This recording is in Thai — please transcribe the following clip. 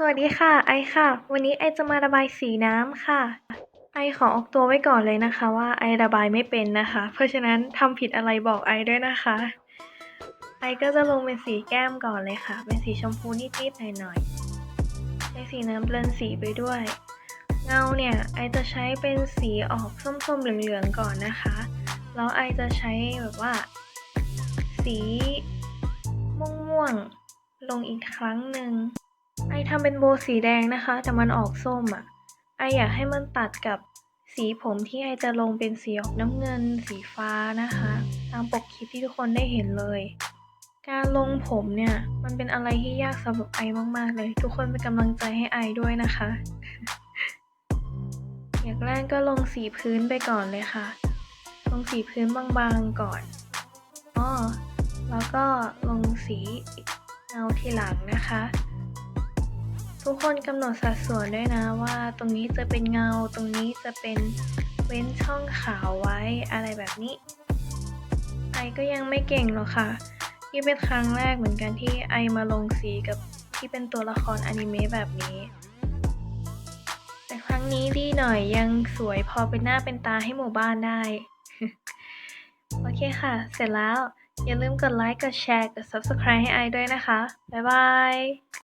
สวัสดีค่ะ ไอค่ะ วันนี้ไอจะมาระบายสีน้ำค่ะ ไอขอออกตัวไว้ก่อนเลยนะคะ ว่าไอระบายไม่เป็นนะคะ เพราะฉะนั้นทำผิดอะไรบอกไอด้วยนะคะ ไอก็จะลงเป็นสีแก้มก่อนเลยค่ะ เป็นสีชมพูนิดๆหน่อยๆใช้สีน้ำเบลนสีไปด้วย เงาเนี่ยไอจะใช้เป็นสีออกส้มๆเหลืองๆก่อนนะคะ แล้วไอจะใช้แบบว่า สีม่วงๆลงอีกครั้งหนึ่ง ไอทำเป็นโบสีแดงนะคะ แต่มันออกส้มอะ่ะ ไออยากให้มันตัดกับสีผมที่ไอจะลงเป็นสีออกน้ำเงิน สีฟ้านะคะ ตามปกคลิปที่ทุกคนได้เห็นเลย การลงผมเนี่ย มันเป็นอะไรที่ยากสำหรับไอมากๆเลย ทุกคนเป็นกำลังใจให้ไอด้วยนะคะ อย่างแรกก็ลงสีพื้นไปก่อนเลยค่ะ ลงสีพื้นบางๆก่อนอ๋อแล้วก็ลงสีเงาทีหลังนะคะ ทุกคนกำหนดสัดส่วนด้วยนะว่าตรงนี้จะเป็นเงาตรงนี้จะเป็นเว้นช่องขาวไว้อะไรแบบนี้ไอก็ยังไม่เก่งหรอกค่ะนี่เป็นครั้งแรกเหมือนกันที่ไอมาลงสีกับที่เป็นตัวละครอนิเมะแบบนี้ แต่ครั้งนี้ดีหน่อยยังสวยพอเป็นหน้าเป็นตาให้หมู่บ้านได้ โอเคค่ะ เสร็จแล้ว อย่าลืมกดไลค์ กดแชร์ กด subscribe ให้ไอด้วยนะคะ บ๊ายบาย